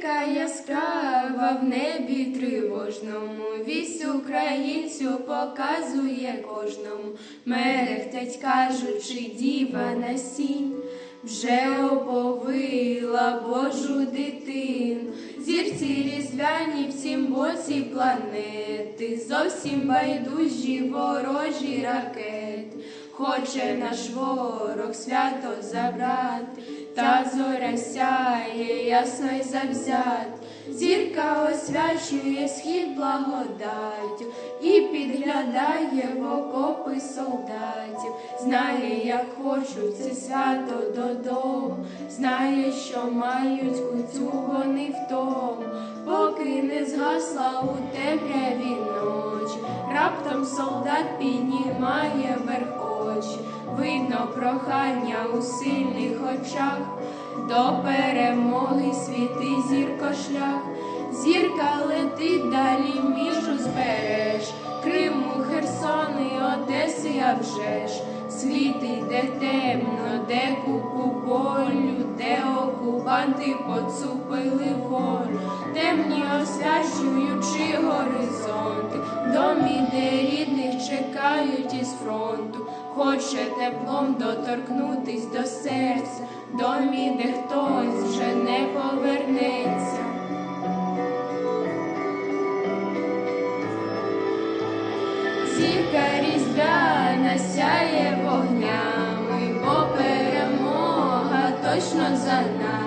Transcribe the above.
Зірка яскрава в небі тривожному, вість українцю показує кожному, мерехтять, кажучи, діва на сінь, вже оповила Божу дитину, зірці різдвяні в цім боці планети, зовсім байдужі ворожі ракети. Хоче наш ворог свято забрати, та зоря сяє ясно й завзят. Зірка освячує схід благодаттю і підглядає в окопи солдатів. Знає, як хочуть це свято додому, знає, що мають кутю вони тому, поки не згасла у темряві ночі. Раптом солдат піднімає верх очі, видно прохання у сильних очах, до перемоги світи зірко шлях, зірка летить далі між узбереж, Криму, Херсон і Одеси, а вже ж. Світи, де темно, де купу болю, де окупанти поцупили волю, темні освячуючи домі, де рідних чекають із фронту, хоче теплом доторкнутись до серця, домі, де хтось вже не повернеться. Зірка різдвяна сяє вогнями, бо перемога точно за нами.